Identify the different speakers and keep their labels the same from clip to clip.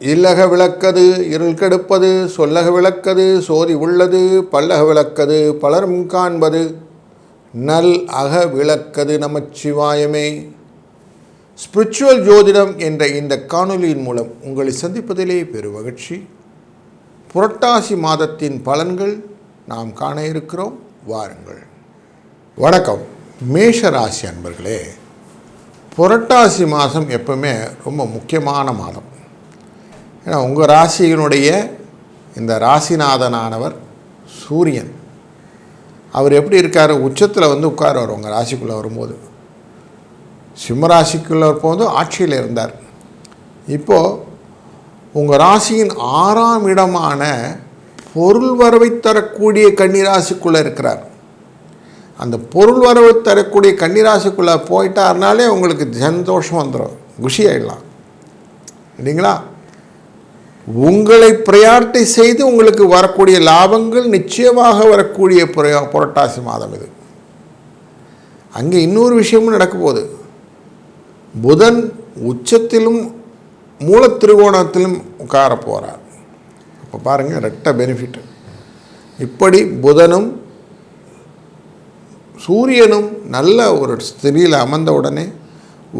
Speaker 1: இல்லக விளக்கது இருள் கெடுப்பது சொல்லக விளக்கது சோதி உள்ளது பல்லக விளக்கது பலரும் காண்பது. நல் அக விளக்கது நமச்சிவாயமே ஸ்பிரிச்சுவல் ஜோதிடம் என்ற இந்த காணொலியின் மூலம் உங்களை சந்திப்பதிலே பெருமகிழ்ச்சி புரட்டாசி மாதத்தின் பலன்கள் நாம் காண இருக்கிறோம். வாருங்கள். வணக்கம். மேஷ ராசி அன்பர்களே புரட்டாசி மாதம் எப்பவுமே ரொம்ப முக்கியமான மாதம். ஏன்னா உங்கள் ராசியினுடைய இந்த ராசிநாதனானவர் சூரியன். அவர் எப்படி இருக்கார்? உச்சத்தில் வந்து உட்காருவார் உங்கள் ராசிக்குள்ளே வரும்போது. சிம்மராசிக்குள்ளே வரும்போது ஆட்சியில் இருந்தார். இப்போது உங்கள் ராசியின் ஆறாம் இடமான பொருள் வரவை தரக்கூடிய கன்னிராசிக்குள்ளே இருக்கிறார். அந்த பொருள் வரவு தரக்கூடிய கன்னிராசிக்குள்ளே போயிட்டாருனாலே உங்களுக்கு சந்தோஷம் வந்துடும் குஷி ஆகிடலாம் இல்லைங்களா? உங்களை ப்ரையாரிட்டி செய்து உங்களுக்கு வரக்கூடிய லாபங்கள் நிச்சயமாக வரக்கூடிய புரட்டாசி மாதம் இது. அங்கே இன்னொரு விஷயமும் நடக்க போகுது புதன் உச்சத்திலும் மூல திருகோணத்திலும் உட்கார போகிறார் அப்போ பாருங்கள் ரெட்ட பெனிஃபிட் இப்படி புதனும் சூரியனும் நல்ல ஒரு ஸ்திரியில் அமர்ந்த உடனே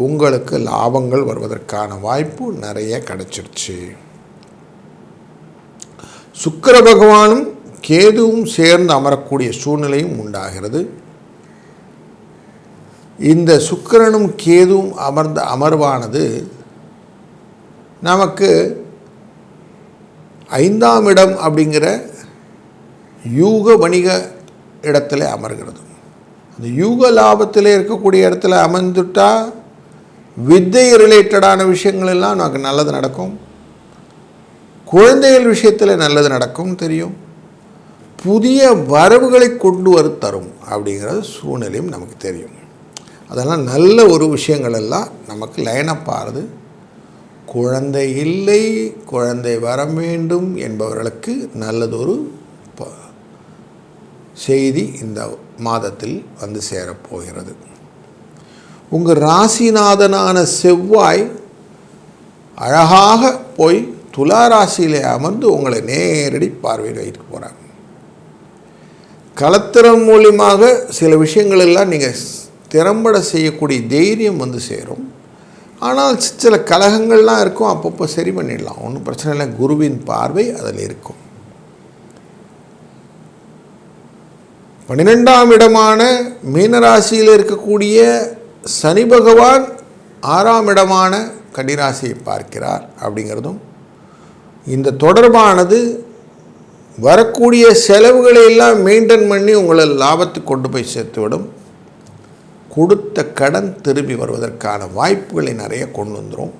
Speaker 1: உங்களுக்கு லாபங்கள் வருவதற்கான வாய்ப்பு நிறைய கிடைச்சிருச்சு. சுக்கிர பகவானும் கேதுவும் சேர்ந்து அமரக்கூடிய சூழ்நிலையும் உண்டாகிறது. இந்த சுக்கிரனும் கேதுவும் அமர்ந்த அமர்வானது நமக்கு ஐந்தாம் இடம் அப்படிங்கிற யூக வணிக இடத்துல அமர்கிறது. இந்த யூக லாபத்தில் இருக்கக்கூடிய இடத்துல அமர்ந்துட்டா வித்தை ரிலேட்டடான விஷயங்கள் எல்லாம் நமக்கு நல்லது நடக்கும். குழந்தைகள் விஷயத்தில் நல்லது நடக்கும் தெரியும். புதிய வரவுகளை கொண்டு வர தரும் அப்படிங்கிறது சூழ்நிலையும் நமக்கு தெரியும். அதெல்லாம் நல்ல ஒரு விஷயங்கள் எல்லாம் நமக்கு லைனப் ஆறுது குழந்தை இல்லை குழந்தை வர வேண்டும் என்பவர்களுக்கு நல்லதொரு ப- செய்தி இந்த மாதத்தில் வந்து சேரப்போகிறது. உங்கள் ராசிநாதனான செவ்வாய் அழகாக போய் துலா ராசியிலே அமர்ந்து உங்களை நேரடி பார்வையில் வைக்க போகிறாங்க கலத்திறம் மூலியமாக சில விஷயங்கள் எல்லாம் நீங்கள் திறம்பட செய்யக்கூடிய தைரியம் வந்து சேரும். ஆனால் சில கலகங்கள்லாம் இருக்கும். அப்பப்போ சரி பண்ணிடலாம். ஒன்றும் பிரச்சனை இல்லை. குருவின் பார்வை அதில் இருக்கும். பன்னிரெண்டாம் இடமான மீனராசியில் இருக்கக்கூடிய சனி பகவான் ஆறாம் இடமான கன்னிராசியை பார்க்கிறார் அப்படிங்கிறதும் இந்த தொடர்பானது வரக்கூடிய செலவுகளை எல்லாம் மெயின்டைன் பண்ணி உங்களை லாபத்துக்கு கொண்டு போய் சேர்த்துவிடும் கொடுத்த கடன் திரும்பி வருவதற்கான வாய்ப்புகளை நிறைய கொண்டு வந்துடும்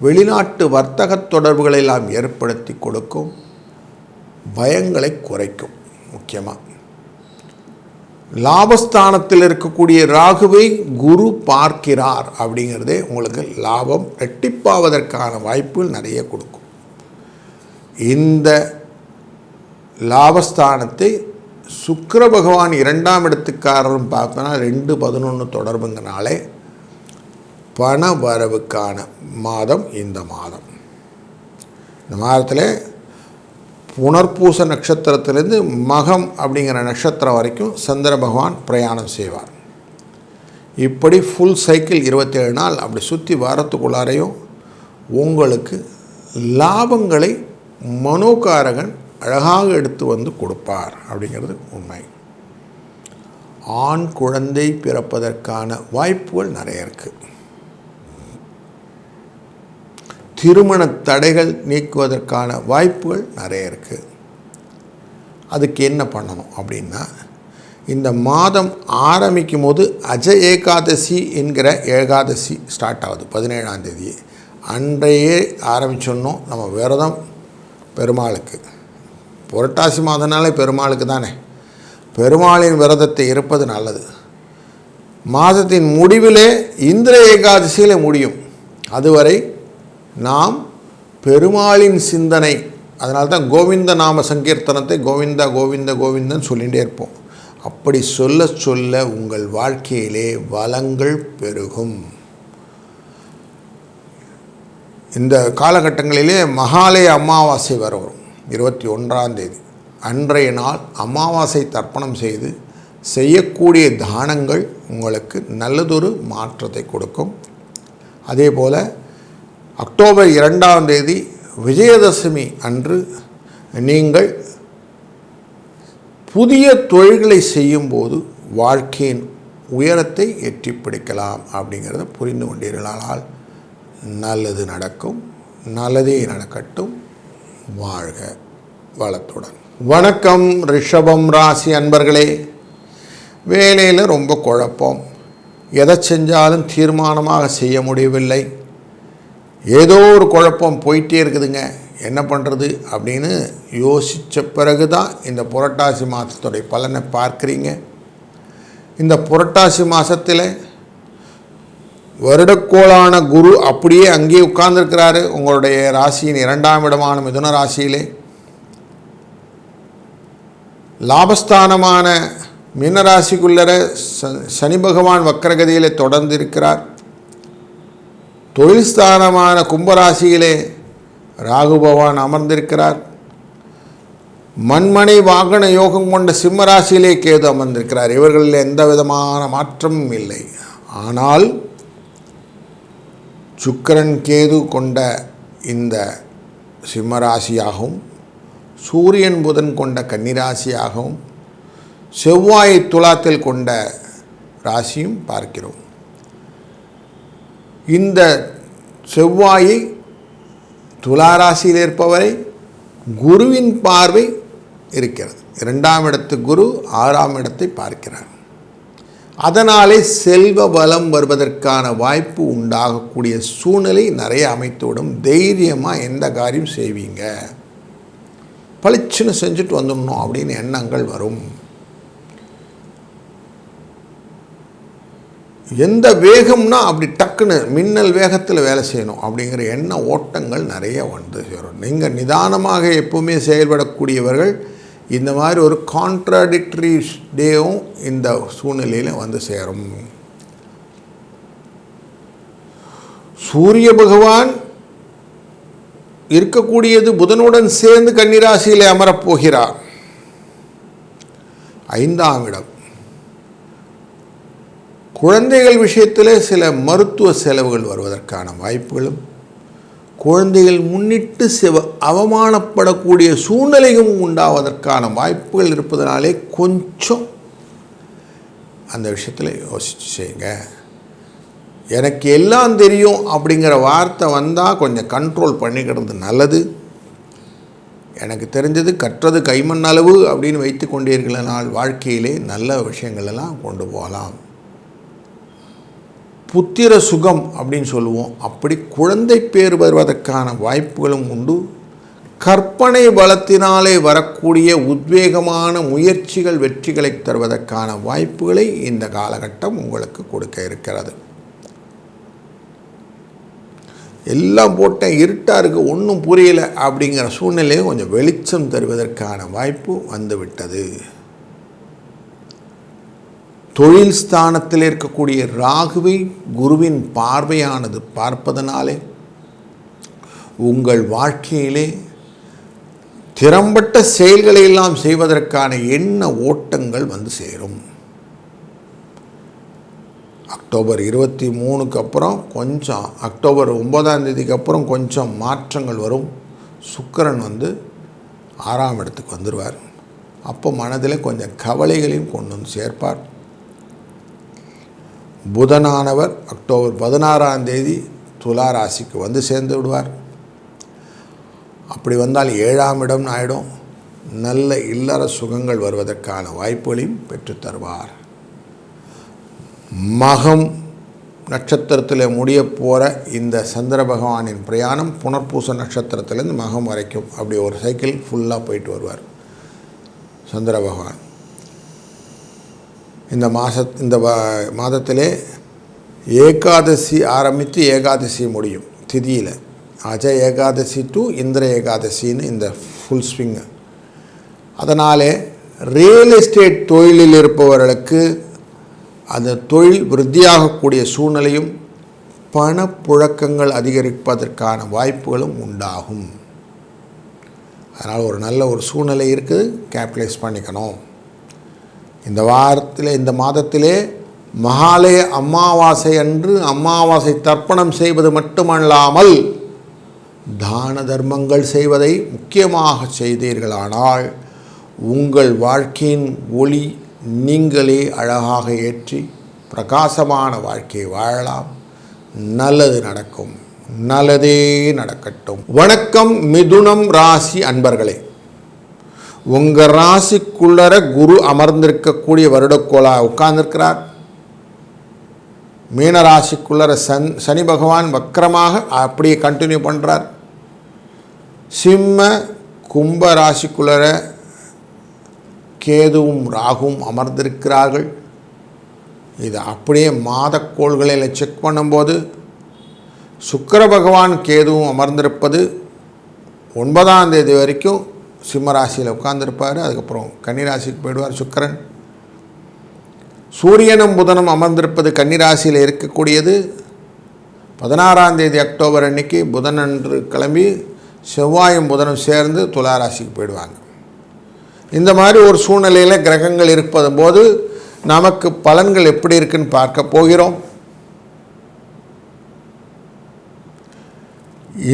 Speaker 1: வெளிநாட்டு வர்த்தக தொடர்புகளை எல்லாம் ஏற்படுத்தி கொடுக்கும். பயங்களை குறைக்கும் முக்கியமாக லாபஸ்தானத்தில் இருக்கக்கூடிய ராகுவை குரு பார்க்கிறார் அப்படிங்கிறதே உங்களுக்கு லாபம் ரெட்டிப்பாவதற்கான வாய்ப்புகள் நிறைய கொடுக்கும். இந்த லாபஸ்தானத்தை சுக்கர பகவான் இரண்டாம் இடத்துக்காரரும் பார்த்தோன்னா ரெண்டு பதினொன்று தொடர்புங்கனாலே பண வரவுக்கான மாதம் இந்த மாதம். இந்த மாதத்தில் புனர்பூச நட்சத்திரத்திலேருந்து மகம் அப்படிங்கிற நட்சத்திரம் வரைக்கும் சந்திர பகவான் பிரயாணம் செய்வார். இப்படி ஃபுல் சைக்கிள் இருபத்தேழு நாள் அப்படி சுற்றி வாரத்துக்குள்ளாரையும் உங்களுக்கு லாபங்களை மனோகாரகன் அழகாக எடுத்து வந்து கொடுப்பார் அப்படிங்கிறது உண்மை. ஆண் குழந்தை பிறப்பதற்கான வாய்ப்புகள் நிறைய இருக்குது திருமண தடைகள் நீக்குவதற்கான வாய்ப்புகள் நிறைய இருக்குது அதுக்கு என்ன பண்ணணும் அப்படின்னா இந்த மாதம் ஆரம்பிக்கும் போது அஜ ஏகாதசி என்கிற ஏகாதசி ஸ்டார்ட் ஆகுது பதினேழாம் தேதி. அன்றையே ஆரம்பிச்சோன்னோம் நம்ம விரதம் பெருமாளுக்கு. புரட்டாசி மாதம்னாலே பெருமாளுக்கு தானே. பெருமாளின் விரதத்தை இருப்பது நல்லது. மாதத்தின் முடிவிலே இந்திர ஏகாதசியில் முடியும். அதுவரை நாம் பெருமாளின் சிந்தனை அதனால் தான் கோவிந்த நாம சங்கீர்த்தனத்தை கோவிந்தா கோவிந்த கோவிந்தன் சொல்லிகிட்டே இருப்போம். அப்படி சொல்ல சொல்ல உங்கள் வாழ்க்கையிலே வளங்கள் பெருகும். இந்த காலகட்டங்களிலே மகாலய அமாவாசை வரும் இருபத்தி ஒன்றாம் தேதி. அன்றைய நாள் அமாவாசை தர்ப்பணம் செய்து செய்யக்கூடிய தானங்கள் உங்களுக்கு நல்லதொரு மாற்றத்தை கொடுக்கும். அதே போல் அக்டோபர் இரண்டாம் தேதி விஜயதசமி அன்று நீங்கள் புதிய தொழில்களை செய்யும்போது வாழ்க்கையின் உயரத்தை எட்டி பிடிக்கலாம் அப்படிங்கிறத புரிந்து கொண்டீர்களானால் நல்லது நடக்கும் நல்லதே நடக்கட்டும். வாழ்க வளத்துடன். வணக்கம் ரிஷபம் ராசி அன்பர்களே. வேலையில் ரொம்ப குழப்பம். எதை செஞ்சாலும் தீர்மானமாக செய்ய முடியவில்லை. ஏதோ ஒரு குழப்பம் போயிட்டே இருக்குதுங்க. என்ன பண்ணுறது அப்படின்னு யோசித்த பிறகு தான் இந்த புரட்டாசி மாதத்துடைய பலனை பார்க்குறீங்க. இந்த புரட்டாசி மாதத்தில் வருடக்கோளான குரு அப்படியே அங்கேயே உட்கார்ந்துருக்கிறாரு. உங்களுடைய ராசியின் இரண்டாம் இடமான மிதுன ராசியிலே. லாபஸ்தானமான மீனராசிக்குள்ளர ச- சனி பகவான் வக்கரகதியிலே தொடர்ந்து இருக்கிறார் தொழில் ஸ்தானமான கும்பராசியிலே ராகு பகவான் அமர்ந்திருக்கிறார். மண்மனை வாகன யோகம் கொண்ட சிம்மராசியிலே கேது அமர்ந்திருக்கிறார். இவர்களில் எந்த விதமான மாற்றமும் இல்லை. ஆனால் சுக்கரன் கேது கொண்ட இந்த சிம்மராசியாகவும் சூரியன் புதன் கொண்ட கன்னிராசியாகவும் செவ்வாயை துலாத்தில் கொண்ட ராசியும் பார்க்கிறோம். இந்த செவ்வாயை துலா ராசியில் இருப்பவரை குருவின் பார்வை இருக்கிறது. இரண்டாம் இடத்து குரு ஆறாம் இடத்தை பார்க்கிறார். அதனாலே செல்வ பலம் வருவதற்கான வாய்ப்பு உண்டாகக்கூடிய சூழ்நிலை நிறைய அமைத்துவிடும். தைரியமாக எந்த காரியம் செய்வீங்க? பளிச்சுன்னு செஞ்சுட்டு வந்துடணும் அப்படின்னு எண்ணங்கள் வரும். எந்த வேகம்னா அப்படி டக்குன்னு மின்னல் வேகத்தில் வேலை செய்யணும் அப்படிங்கிற எண்ண ஓட்டங்கள் நிறைய வந்து சேரும். நீங்கள் நிதானமாக எப்போவுமே செயல்படக்கூடியவர்கள் இந்த மாதிரி ஒரு கான்ட்ராடிக்டரி டேவும் இந்த சூழ்நிலையில் வந்து சேரும். சூரிய பகவான் இருக்கக்கூடியது புதனுடன் சேர்ந்து கன்னிராசியில் அமரப்போகிறார் ஐந்தாம் இடம். குழந்தைகள் விஷயத்தில் சில மருத்துவ செலவுகள் வருவதற்கான வாய்ப்புகளும் குழந்தைகள் முன்னிட்டு செவ அவமானப்படக்கூடிய சூழ்நிலையும் உண்டாவதற்கான வாய்ப்புகள் இருப்பதனாலே கொஞ்சம் அந்த விஷயத்தில் யோசிச்சு செய்யுங்க. எனக்கு எல்லாம் தெரியும் அப்படிங்கிற வார்த்தை வந்தால் கொஞ்சம் கண்ட்ரோல் பண்ணிக்கிறது நல்லது. எனக்கு தெரிஞ்சது கற்றது கைமண் அளவு அப்படின்னு வைத்து கொண்டீர்களானால் வாழ்க்கையிலே நல்ல விஷயங்களெல்லாம் கொண்டு போகலாம். புத்திர சுகம் அப்படின்னு சொல்லுவோம். அப்படி குழந்தை பேர் வருவதற்கான வாய்ப்புகளும் உண்டு. கற்பனை பலத்தினாலே வரக்கூடிய உத்வேகமான முயற்சிகள் வெற்றிகளை தருவதற்கான வாய்ப்புகளை இந்த காலகட்டம் உங்களுக்கு கொடுக்க இருக்கிறது. எல்லாம் போட்டேன் இருட்டாக இருக்குது ஒன்றும் புரியலை அப்படிங்கிற சூழ்நிலையை கொஞ்சம் வெளிச்சம் தருவதற்கான வாய்ப்பு வந்துவிட்டது. தொழில் ஸ்தானத்தில் இருக்கக்கூடிய ராகுவை குருவின் பார்வையானது பார்ப்பதனாலே உங்கள் வாழ்க்கையிலே திறம்பட்ட செயல்களை எல்லாம் செய்வதற்கான எண்ண ஓட்டங்கள் வந்து சேரும். அக்டோபர் இருபத்தி மூணுக்கு அப்புறம் கொஞ்சம் அக்டோபர் ஒன்பதாம் தேதிக்கு அப்புறம் கொஞ்சம் மாற்றங்கள் வரும். சுக்கரன் வந்து ஆறாம் இடத்துக்கு வந்துடுவார் அப்போ மனதில் கொஞ்சம் கவலைகளையும் கொண்டு வந்து சேர்ப்பார். புதனானவர் அக்டோபர் பதினாறாம் தேதி துலா ராசிக்கு வந்து சேர்ந்து விடுவார். அப்படி வந்தால் ஏழாம் இடம்னு ஆகிடும் நல்ல இல்லற சுகங்கள் வருவதற்கான வாய்ப்புகளையும் பெற்றுத்தருவார் மகம் நட்சத்திரத்தில் முடிய போகிற இந்த சந்திர பகவானின் பிரயாணம் புனர்பூச நட்சத்திரத்திலேருந்து மகம் வரைக்கும் அப்படி ஒரு சைக்கிள் ஃபுல்லாக போயிட்டு வருவார். சந்திர பகவான். இந்த மாத இந்த வ- மாதத்திலே ஏகாதசி ஆரம்பித்து ஏகாதசி முடியும் திதியில். அஜ ஏகாதசி டு இந்திர ஏகாதசின்னு இந்த ஃபுல் ஸ்விங்கு அதனாலே ரியல் எஸ்டேட் தொழிலில் இருப்பவர்களுக்கு அந்த தொழில் விருத்தியாகக்கூடிய சூழ்நிலையும் பணப்புழக்கங்கள் அதிகரிப்பதற்கான வாய்ப்புகளும் உண்டாகும். அதனால் ஒரு நல்ல ஒரு சூழ்நிலை இருக்குது கேபிட்டலைஸ் பண்ணிக்கணும். இந்த வாரத்தில் இந்த மாதத்திலே மகாலய அமாவாசை அன்று அமாவாசை தர்ப்பணம் செய்வது மட்டுமல்லாமல் தான தர்மங்கள் செய்வதை முக்கியமாக செய்தீர்களானால் உங்கள் வாழ்க்கையின் ஒளி நீங்களே அழகாக ஏற்றி பிரகாசமான வாழ்க்கையை வாழலாம். நல்லது நடக்கும். நல்லதே நடக்கட்டும். வணக்கம் மிதுனம் ராசி அன்பர்களே. உங்கள் ராசிக்குள்ளர குரு அமர்ந்திருக்கக்கூடிய வருடக்கோளா உட்கார்ந்திருக்கிறார். மீன ராசிக்குள்ளர சன் சனி பகவான் வக்கரமாக அப்படியே கண்டினியூ பண்ணுறார் சிம்ம கும்ப ராசிக்குள்ளர கேதுவும் ராகுவும் அமர்ந்திருக்கிறார்கள். இது அப்படியே மாதக்கோள்களில் செக் பண்ணும்போது சுக்கர பகவான் கேதுவும் அமர்ந்திருப்பது ஒன்பதாம் தேதி வரைக்கும் சிம்மராசியில் உட்கார்ந்துருப்பார். அதுக்கப்புறம் கன்னிராசிக்கு போயிடுவார் சுக்கிரன். சூரியனும் புதனும் அமர்ந்திருப்பது கன்னிராசியில் இருக்கக்கூடியது. பதினாறாம் தேதி அக்டோபர் அன்னைக்கு புதன் அன்று கிளம்பி செவ்வாயும் புதனும் சேர்ந்து துலா ராசிக்கு போயிடுவாங்க. இந்த மாதிரி ஒரு சூழ்நிலையில் கிரகங்கள் இருப்பது போது நமக்கு பலன்கள் எப்படி இருக்குன்னு பார்க்க போகிறோம்.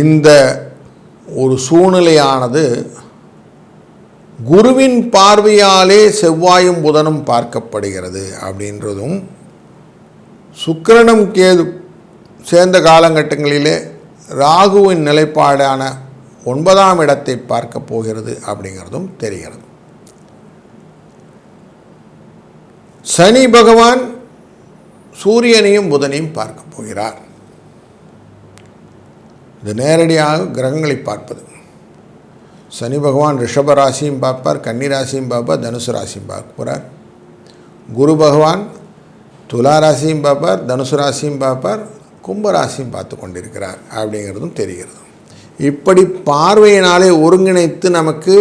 Speaker 1: இந்த ஒரு சூழ்நிலையானது குருவின் பார்வையாலே செவ்வாயும் புதனும் பார்க்கப்படுகிறது அப்படின்றதும் சுக்கிரனும் கேது சேர்ந்த காலகட்டங்களிலே ராகுவின் நிலைப்பாடான ஒன்பதாம் இடத்தை பார்க்க போகிறது அப்படிங்கிறதும் தெரிகிறது. சனி பகவான் சூரியனையும் புதனையும் பார்க்க போகிறார். இது நேரடியாக கிரகங்களை பார்ப்பது. சனி பகவான் ரிஷப ராசியும் பார்ப்பார் கன்னி ராசியும் பார்ப்பார் தனுசு ராசியும் பார்க்க போகிறார் குரு பகவான் துலா ராசியும் பார்ப்பார் தனுசு ராசியும் பார்ப்பார் கும்ப ராசியும் பார்த்து கொண்டிருக்கிறார் அப்படிங்கிறதும் தெரிகிறது. இப்படி பார்வையினாலே ஒருங்கிணைத்து நமக்கு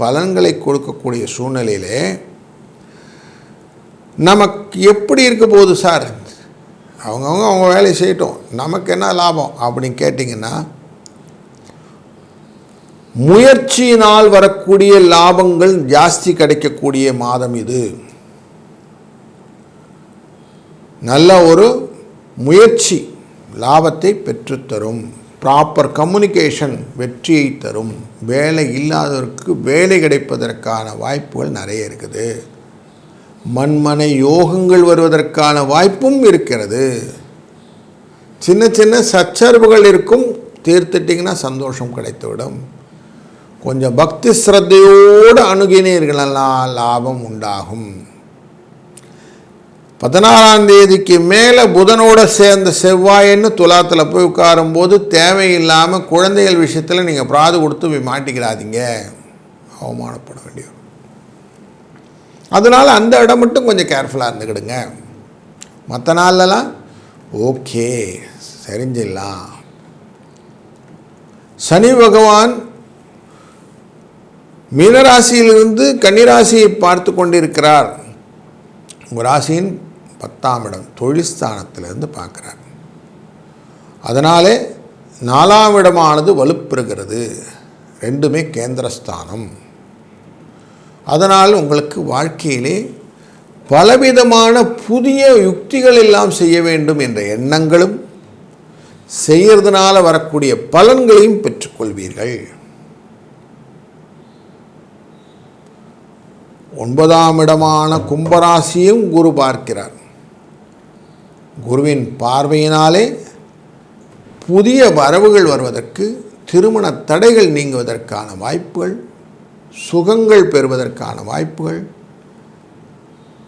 Speaker 1: பலன்களை கொடுக்கக்கூடிய சூழ்நிலையிலே நமக்கு எப்படி இருக்க போகுது சார்? அவங்கவுங்க அவங்க வேலையை செய்யட்டும். நமக்கு என்ன லாபம் அப்படின்னு கேட்டிங்கன்னா முயற்சியினால் வரக்கூடிய லாபங்கள் ஜாஸ்தி கிடைக்கக்கூடிய மாதம் இது. நல்ல ஒரு முயற்சி லாபத்தை பெற்றுத்தரும் ப்ராப்பர் கம்யூனிகேஷன் வெற்றியை தரும். வேலை இல்லாதவருக்கு வேலை கிடைப்பதற்கான வாய்ப்புகள் நிறைய இருக்குது. மண்மனை யோகங்கள் வருவதற்கான வாய்ப்பும் இருக்கிறது. சின்ன சின்ன சச்சரவுகள் இருக்கும் தீர்த்துட்டிங்கன்னா சந்தோஷம் கிடைத்துவிடும். கொஞ்சம் பக்தி ஸ்ரத்தையோடு அணுகினீர்களெல்லாம் லாபம் உண்டாகும். பதினாறாம் தேதிக்கு மேலே புதனோட சேர்ந்த செவ்வாயின்னு துலாத்தில் போய் உட்காரும்போது தேவையில்லாமல் குழந்தைகள் விஷயத்தில் நீங்கள் பிராது கொடுத்து போய் மாட்டிக்கிறாதீங்க. அவமானப்பட வேண்டிய அதனால் அந்த இடம் மட்டும் கொஞ்சம் கேர்ஃபுல்லாக இருந்துக்கிடுங்க. மற்ற நாள்லலாம் ஓகே சரிஞ்சிடலாம். சனி பகவான் மீனராசியிலிருந்து கன்னிராசியை பார்த்து கொண்டிருக்கிறார். உங்கள் ராசியின் பத்தாம் இடம் தொழில்ஸ்தானத்திலிருந்து பார்க்குறார். அதனாலே நாலாம் இடமானது வலுப்பெறுகிறது. ரெண்டுமே கேந்திரஸ்தானம். அதனால் உங்களுக்கு வாழ்க்கையிலே பலவிதமான புதிய யுக்திகள் எல்லாம் செய்ய வேண்டும் என்ற எண்ணங்களும் செய்கிறதுனால வரக்கூடிய பலன்களையும் பெற்றுக்கொள்வீர்கள். ஒன்பதாம் இடமான கும்பராசியும் குரு பார்க்கிறார். குருவின் பார்வையினாலே புதிய வரவுகள் வருவதற்கு திருமண தடைகள் நீங்குவதற்கான வாய்ப்புகள் சுகங்கள் பெறுவதற்கான வாய்ப்புகள்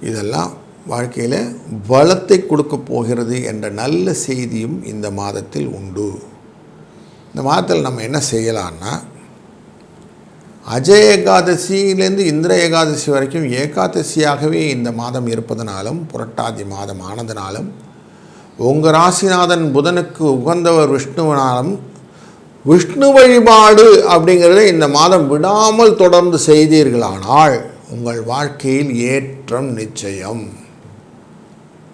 Speaker 1: இதெல்லாம் வாழ்க்கையில் பலத்தை கொடுக்க போகிறது என்ற நல்ல செய்தியும் இந்த மாதத்தில் உண்டு. இந்த மாதத்தில் நம்ம என்ன செய்யலான்னா அஜய ஏகாதசியிலேருந்து இந்திர ஏகாதசி வரைக்கும் ஏகாதசியாகவே இந்த மாதம் இருப்பதனாலும் புரட்டாதி மாதம் ஆனதுனாலும் உங்கள் ராசிநாதன் புதனுக்கு உகந்தவர் விஷ்ணுவனாலும் விஷ்ணு வழிபாடு அப்படிங்கிறத இந்த மாதம் விடாமல் தொடர்ந்து செய்தீர்களானால் உங்கள் வாழ்க்கையில் ஏற்றம் நிச்சயம்.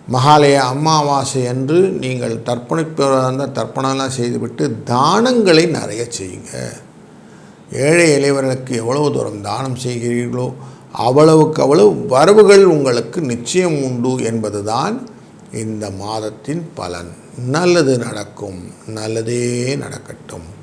Speaker 1: மகாலய அமாவாசை அன்று நீங்கள் தர்ப்பணிப்பதாக தர்ப்பணம்லாம் செய்துவிட்டு தானங்களை நிறைய செய்யுங்க. ஏழை இளைவர்களுக்கு எவ்வளவு தூரம் தானம் செய்கிறீர்களோ அவ்வளவுக்கு அவ்வளவு வரவுகள் உங்களுக்கு நிச்சயம் உண்டு என்பதுதான் இந்த மாதத்தின் பலன். நல்லது நடக்கும். நல்லதே நடக்கட்டும்.